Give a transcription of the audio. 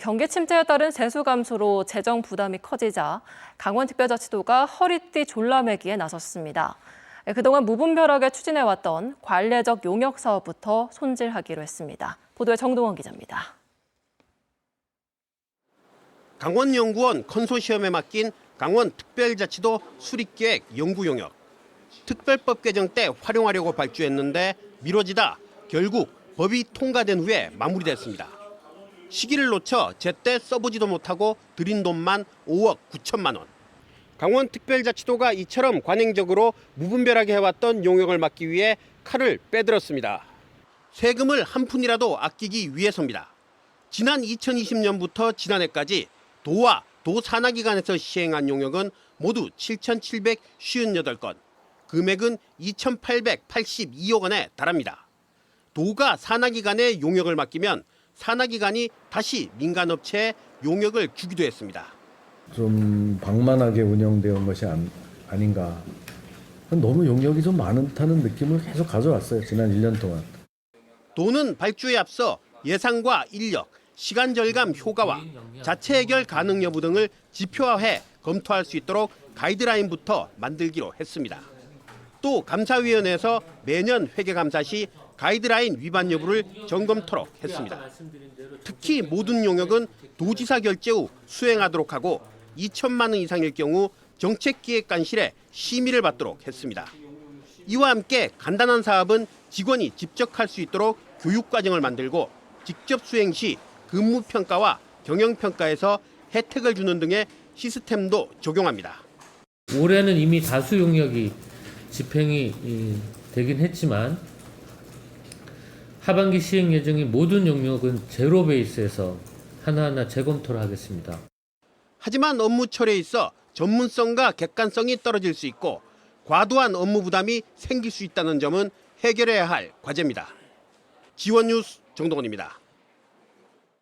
경기 침체에 따른 세수 감소로 재정 부담이 커지자 강원특별자치도가 허리띠 졸라매기에 나섰습니다. 그동안 무분별하게 추진해왔던 관례적 용역 사업부터 손질하기로 했습니다. 보도에 정동원 기자입니다. 강원연구원 컨소시엄에 맡긴 강원특별자치도 수립계획 연구용역. 특별법 개정 때 활용하려고 발주했는데 미뤄지다 결국 법이 통과된 후에 마무리됐습니다. 시기를 놓쳐 제때 써보지도 못하고 들인 돈만 5억 9천만 원. 강원특별자치도가 이처럼 관행적으로 무분별하게 해왔던 용역을 막기 위해 칼을 빼들었습니다. 세금을 한 푼이라도 아끼기 위해서입니다. 지난 2020년부터 지난해까지 도와 도 산하기관에서 시행한 용역은 모두 7,758건, 금액은 2,882억 원에 달합니다. 도가 산하기관에 용역을 맡기면 산하기관이 다시 민간업체에 용역을 주기도 했습니다. 좀 방만하게 운영되어 것이 안, 아닌가. 너무 용역이 좀 많다는 느낌을 계속 가져왔어요. 지난 1년 동안. 도는 발주에 앞서 예산과 인력, 시간 절감 효과와 자체 해결 가능 여부 등을 지표화해 검토할 수 있도록 가이드라인부터 만들기로 했습니다. 또 감사위원회에서 매년 회계 감사 시 가이드라인 위반 여부를 점검토록 했습니다. 특히 모든 용역은 도지사 결재 후 수행하도록 하고 2천만 원 이상일 경우 정책기획관실에 심의를 받도록 했습니다. 이와 함께 간단한 사업은 직원이 직접 할 수 있도록 교육 과정을 만들고 직접 수행 시 근무 평가와 경영 평가에서 혜택을 주는 등의 시스템도 적용합니다. 올해는 이미 다수 용역이 집행이 이, 되긴 했지만 하반기 시행 예정인 모든 용역은 제로 베이스에서 하나하나 재검토를 하겠습니다. 하지만 업무 처리에 있어 전문성과 객관성이 떨어질 수 있고 과도한 업무 부담이 생길 수 있다는 점은 해결해야 할 과제입니다. 지원 뉴스 정동원입니다.